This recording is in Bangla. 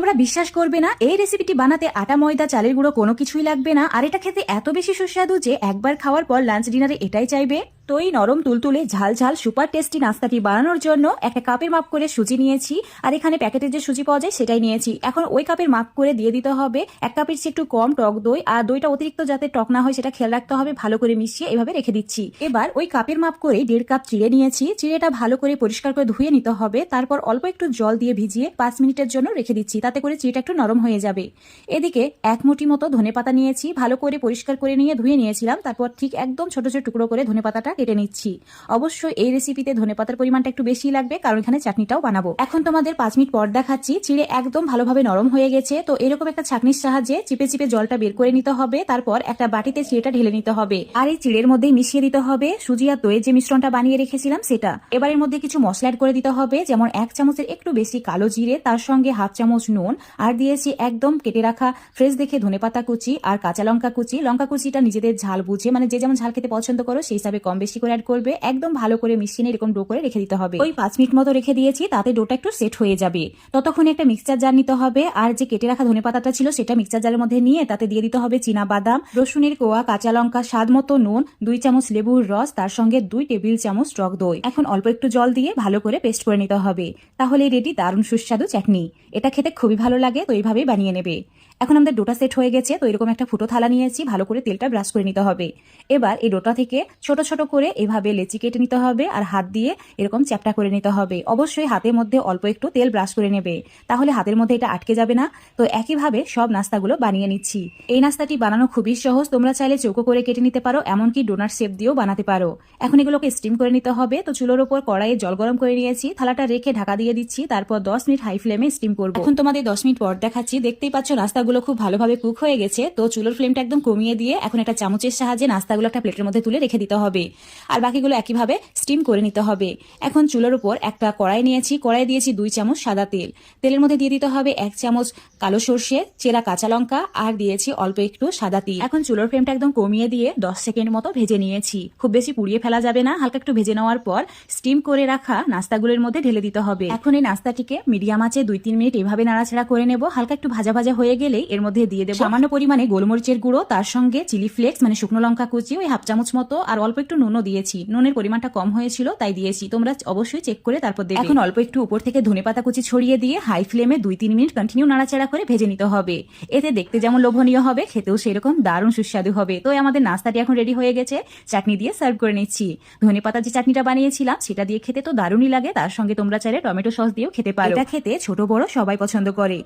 তোমরা বিশ্বাস করবে না, এই রেসিপিটি বানাতে আটা, ময়দা, চালের গুঁড়ো কোনো কিছুই লাগবে না। আর এটা খেতে এত বেশি সুস্বাদু যে একবার খাওয়ার পর লাঞ্চ ডিনারে এটাই চাইবে। তো এই নরম তুলতুলে ঝাল ঝাল সুপার টেস্টি নাস্তাটি বানানোর জন্য একটা কাপের মাপ করে সুজি নিয়েছি। আর এখানে প্যাকেটের যে সুজি পাওয়া যায় সেটাই নিয়েছি। এখন ওই কাপের মাপ করে দিয়ে দিতে হবে। এক কাপের চেয়ে একটু কম টক দই আর দইটা অতিরিক্ত যাতে টক না হয় সেটা খেয়াল রাখতে হবে। ভালো করে মিশিয়ে এভাবে রেখে দিচ্ছি। এবার ওই কাপের মাপ করে দেড় কাপ চিড়ে নিয়েছি। চিড়েটা ভালো করে পরিষ্কার করে ধুয়ে নিতে হবে। তারপর অল্প একটু জল দিয়ে ভিজিয়ে পাঁচ মিনিটের জন্য রেখে দিচ্ছি। তাতে করে চিড়েটা একটু নরম হয়ে যাবে। এদিকে এক মুঠি মতো ধনে পাতা নিয়েছি। ভালো করে পরিষ্কার করে নিয়ে ধুয়ে নিয়েছিলাম। তারপর ঠিক একদম ছোট ছোট টুকরো করে ধনে পাতাটা কেটে নিচ্ছি। অবশ্যই এই রেসিপিতে ধনে পাতার পরিমাণটা একটু বেশি লাগবে, কারণ এখানে চাটনিটাও বানাবো। এখন তোমাদের পাঁচ মিনিট পর দেখাচ্ছি, চিড়ে একদম ভালোভাবে নরম হয়ে গেছে। তো এরকম একটা ছাকনির সাহায্যে চিপে চিপে জলটা বের করে নিতে হবে, তারপর একটা বাটিতে চিড়েটা ঢেলে নিতে হবে। আর এই চিড়ের মধ্যেই মিশিয়ে দিতে হবে সুজি আর দইয়ের যে মিশ্রণটা বানিয়ে রেখেছিলাম সেটা। এবার এর মধ্যে কিছু মশলা অ্যাড করে দিতে হবে, যেমন এক চামচের একটু বেশি কালো জিরে, তার সঙ্গে হাফ চামচ নুন, আর দিয়েছি একদম কেটে রাখা ফ্রেশ দেখে ধনেপাতা কুচি আর কাঁচা লঙ্কা কুচি। লঙ্কা কুচিটা নিজেদের ঝাল বুঝে মানে যে যেমন ঝাল খেতে পছন্দ করো, সেই হিসাবে কম বেশি করে অ্যাড করবে, একদম ভালো করে মিশিয়ে এরকম ডো করে রেখে দিতে হবে। ওই পাঁচ মিনিট মতো রেখে দিয়েছি, তাতে ডোটা একটু সেট হয়ে যাবে। ততক্ষণে একটা মিক্সচার জার নিতে হবে, আর যে কেটে রাখা ধনে পাতাটা ছিল সেটা মিক্সচার জারের মধ্যে নিয়ে তাতে দিয়ে দিতে হবে চীনা বাদাম রসুনের কোয়া, কাঁচা লঙ্কা, স্বাদ মতো নুন, দুই চামচ লেবুর রস, তার সঙ্গে দুই টেবিল চামচ টক দই। এখন অল্প একটু জল দিয়ে ভালো করে পেস্ট করে নিতে হবে। তাহলে রেডি দারুণ সুস্বাদু চাটনি। এটা খেতে খুবই ভালো লাগে, তো এইভাবেই বানিয়ে নেবে। এখন আমাদের ডোটা সেট হয়ে গেছে, তো এরকম একটা ফুটো থালা নিয়েছি, ভালো করে তেলটা ব্রাশ করে নিতে হবে। এবার এই ডোটা থেকে ছোট ছোট করে এভাবে লেচি কেটে নিতে হবে আর হাত দিয়ে এরকম চ্যাপটা করে নিতে হবে। অবশ্যই হাতের মধ্যে অল্প একটু তেল ব্রাশ করে নেবে। তাহলে হাতের মধ্যে এটা আটকে যাবে না। তো একইভাবে সব নাস্তাগুলো বানিয়ে নিচ্ছি। এই নাস্তাটি বানানো খুবই সহজ। তোমরা চাইলে চৌকো করে কেটে নিতে পারো, এমনকি ডোনার শেপ দিয়েও বানাতে পারো। এখন এগুলোকে স্টিম করে নিতে হবে। তো চুলোর ওপর কড়াইয়ে জল গরম করে নিয়েছি। থালাটা রেখে ঢাকা দিয়ে দিচ্ছি। তারপর দশ মিনিট হাই ফ্লেমে স্টিম করব। এখন তোমাদের দশ মিনিট পর দেখাচ্ছি। দেখতেই পাচ্ছ নাস্তাগুলো খুব ভালোভাবে কুক হয়ে গেছে। তো চুলোর ফ্লেমটা একদম কমিয়ে দিয়ে এখন একটা চামচের সাহায্যে নাস্তাগুলো একটা প্লেটের মধ্যে তুলে রেখে দিতে হবে। আর বাকিগুলো একইভাবে স্টিম করে নিতে হবে। এখন চুলোর উপর একটা কড়াই নিয়েছি। কড়াই দিয়েছি দুই চামচ সাদা তেল। তেলের মধ্যে দিয়ে দিতে হবে এক চামচ কালো সর্ষে, চেরা কাঁচা লঙ্কা আর দিয়েছি অল্প একটু সাদা তিল। এখন চুলোর ফ্লেমটা একদম কমিয়ে দিয়ে দশ সেকেন্ড মতো ভেজে নিয়েছি। খুব বেশি পুড়িয়ে ফেলা যাবে না। হালকা একটু ভেজে নেওয়ার পর স্টিম করে রাখা নাস্তাগুলোর মধ্যে ঢেলে দিতে হবে। এখন এই নাস্তাটিকে মিডিয়াম আছে দুই তিন মিনিট এভাবে নাড়াচাড়া করে নেব। হালকা একটু ভাজা ভাজা হয়ে গেলেই এর মধ্যে দিয়ে দেবো সামান্য পরিমাণে গোলমরিচের গুঁড়ো, তার সঙ্গে চিলি ফ্লেক্স মানে শুকনো লঙ্কা কুচি, ওই হাফ চামচ মতো, আর অল্প একটু নুনও দিয়েছি। নুনের পরিমাণটা কম হয়েছিল তাই দিয়েছি। তোমরা অবশ্যই চেক করে তারপর দেবে এখন অল্প একটু উপর থেকে ধনেপাতা কুচি ছড়িয়ে দিয়ে হাই ফ্লেমে দুই তিন মিনিট কন্টিনিউ নাড়াচাড়া করে ভেজে নিতে হবে। এতে দেখতে যেমন লোভনীয় হবে খেতেও সেরকম দারুণ সুস্বাদু হবে। তো আমাদের নাস্তাটি এখন রেডি হয়ে গেছে। চাটনি দিয়ে সার্ভ করে নিচ্ছি। ধনেপাতা যে চাটনিটা বানিয়েছিলাম সেটা দিয়ে খেতে তো দারুণই লাগে। তার সঙ্গে তোমরা চাইলে টমেটো সস দিয়েও খেতে পারো। এটা খেতে ছোট বড় সবাই পছন্দ করে।